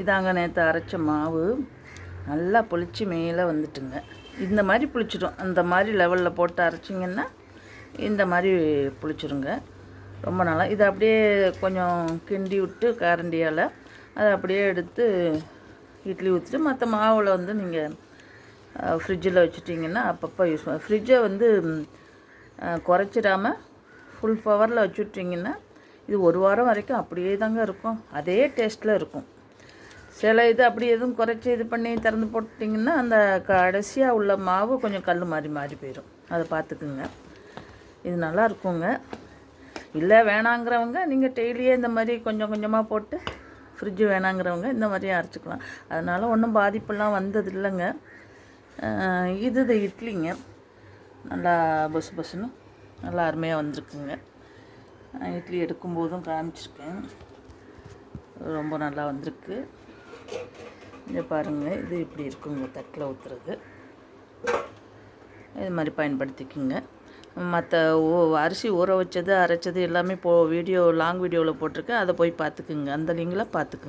இதாங்க நேற்று அரைச்ச மாவு. நல்லா புளிச்சு மேலே வந்துட்டுங்க. இந்த மாதிரி புளிச்சிடும். அந்த மாதிரி லெவலில் போட்டு அரைச்சிங்கன்னா இந்த மாதிரி புளிச்சிருங்க. ரொம்ப நல்லா. இதை அப்படியே கொஞ்சம் கிண்டி விட்டு கரண்டியால் அதை அப்படியே எடுத்து இட்லி ஊற்றிட்டு மற்ற மாவில் வந்து நீங்கள் ஃப்ரிட்ஜில் வச்சுட்டிங்கன்னா அப்பப்போ யூஸ் பண்ண ஃப்ரிட்ஜை வந்து குறைச்சிடாமல் குறைச்சிடாம ஃபுல் பவரில் வச்சுட்டிங்கன்னா இது ஒரு வாரம் வரைக்கும் அப்படியே தாங்க இருக்கும். அதே டேஸ்ட்டில் இருக்கும். சில இது அப்படி எதுவும் குறைச்சி இது பண்ணி திறந்து போட்டிங்கன்னா அந்த கடைசியாக உள்ள மாவு கொஞ்சம் கல் மாதிரி மாறி போயிடும் அதை பார்த்துக்குங்க. இது நல்லா இருக்குங்க. இல்லை வேணாங்கிறவங்க நீங்கள் டெய்லியே இந்த மாதிரி கொஞ்சம் கொஞ்சமாக போட்டு ஃப்ரிட்ஜு வேணாங்கிறவங்க இந்த மாதிரியும் அரைச்சிக்கலாம். அதனால் ஒன்றும் பாதிப்பெல்லாம் வந்தது இல்லைங்க இது இது இட்லிங்க. நல்லா பஸ் பஸ்ஸுன்னு நல்லா அருமையாக வந்திருக்குங்க. இட்லி எடுக்கும்போதும் காமிச்சிருக்கேன். ரொம்ப நல்லா வந்திருக்கு. இங்கே பாருங்கள் இது இப்படி இருக்குங்க தட்டில் ஊற்றுறது இது மாதிரி பயன்படுத்திக்கோங்க. மற்ற அரிசி ஊற வச்சது அரைச்சது எல்லாமே போ வீடியோ லாங் வீடியோவில் போட்டிருக்கேன். அதை போய் பார்த்துக்குங்க. அந்த லிங்கில் பார்த்துக்குங்க.